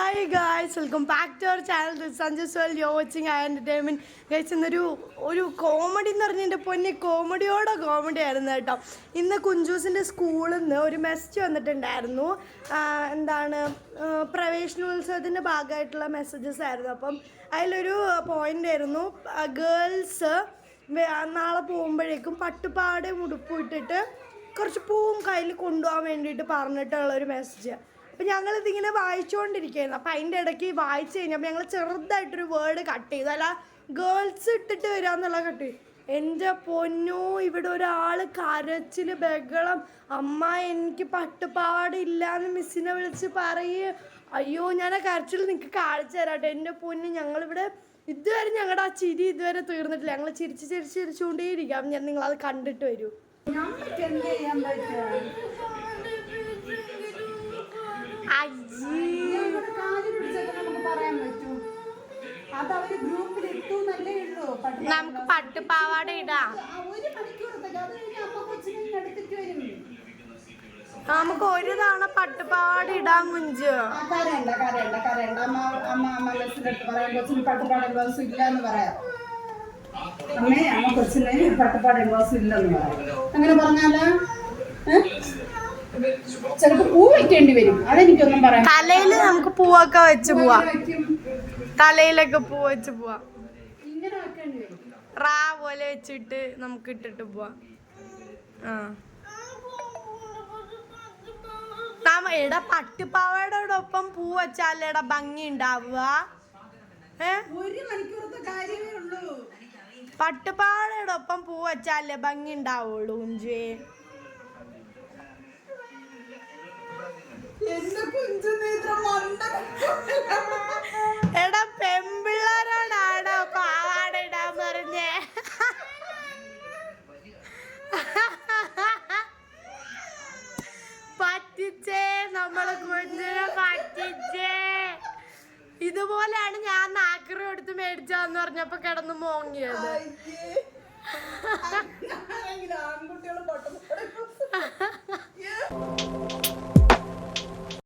Hi guys welcome back to our channel Sanju's well you watching I entertainment guys ഇന്നൊരു ഒരു comedy എന്ന് പറഞ്ഞ എന്റെ പൊന്നെ കോമഡിയോടെ കോമഡി ആയിരുന്നു കേട്ടോ. ഇന്ന് കുഞ്ചൂസിന്റെ സ്കൂളിൽ നിന്ന് ഒരു മെസ്സേജ് വന്നിട്ടുണ്ടായിരുന്നു. എന്താണ് പ്രവേശനോത്സവത്തിന്റെ ഭാഗമായിട്ടുള്ള മെസ്സേജസ് ആയിരുന്നു. അപ്പം അതിലൊരു പോയിന്റ് ആയിരുന്നു. ഗേൾസ് നാളെ പോകുമ്പോഴേക്കും പട്ടുപാട് ഉടുപ്പ് ഇട്ടിട്ട് കുറച്ച് പൂവും കയ്യിൽ കൊണ്ടുപോകാൻ വേണ്ടിയിട്ട് പറഞ്ഞിട്ടുള്ള ഒരു മെസ്സേജ് അപ്പം ഞങ്ങളിതിങ്ങനെ വായിച്ചുകൊണ്ടിരിക്കുകയായിരുന്നു അപ്പം അതിന്റെ ഇടയ്ക്ക് വായിച്ചു കഴിഞ്ഞപ്പോൾ ഞങ്ങൾ ചെറുതായിട്ടൊരു വേർഡ് കട്ട് ചെയ്തു. അല്ല ഗേൾസ് ഇട്ടിട്ട് വരിക എന്നുള്ള കട്ട് എന്റെ പൊന്നോ ഇവിടെ ഒരാൾ കരച്ചിൽ ബഹളം. അമ്മ എനിക്ക് പട്ടുപാടില്ല എന്ന് മിസ്സിനെ വിളിച്ച് പറയുക അയ്യോ ഞാൻ ആ കരച്ചിൽ നിങ്ങൾക്ക് കാണിച്ചു തരാട്ടെ. എന്റെ പൊന്നു ഞങ്ങളിവിടെ ഇതുവരെ ഞങ്ങളുടെ ആ ചിരി ഇതുവരെ തീർന്നിട്ടില്ല. ഞങ്ങൾ ചിരിച്ച് ചിരിച്ച് ചിരിച്ചുകൊണ്ടേയിരിക്കാം. ഞാൻ നിങ്ങളത് കണ്ടിട്ട് വരൂ. എന്ത് ചെയ്യാൻ നമുക്ക് പട്ടുപാവാട ഇടാം. നമുക്ക് ഒരു തവണ പട്ടുപാവാട ഇടാൻ മുഞ്ചു കരയണ്ട കരയണ്ട കരയണ്ട. അമ്മ അമ്മ അമ്മ മെസ്സിന്റെ അടുത്ത് പറയാം. കൊച്ചിന് പട്ടുപാടൻ ഗ്ലൗസ് ഇല്ല എന്ന് പറയാം. അമ്മേ അമ്മ കൊച്ചിന് പട്ടുപാടൻ ഗ്ലൗസ് ഇല്ലെന്ന് പറയാം. അങ്ങനെ പറഞ്ഞാൽ? ചിലപ്പോ പൂ വെക്കേണ്ടി വരും. അതെനിക്കൊന്നും പറയാം തലയിൽ നമുക്ക് പൂവൊക്കെ വെച്ച് പോവാം. തലയിലൊക്കെ പൂ വെച്ച് പോവാം. റാ പോലെ വെച്ചിട്ട് നമുക്ക് ഇട്ടിട്ട് പോവാം. ആ. താമ എടാ പട്ടുപാവാടോടൊപ്പം പൂ വെച്ചാലേടാ ഭംഗി ഉണ്ടാവുക. പട്ടുപാവാടയോടൊപ്പം പൂ വെച്ചാലേ ഭംഗി ഉണ്ടാവുള്ളൂ എന്റെ കുഞ്ചു നേത്ര ബേക്കറി എടുത്ത് മേടിച്ചാന്ന് പറഞ്ഞപ്പോ കിടന്ന് മോങ്ങിയത് ആൺകുട്ടികൾ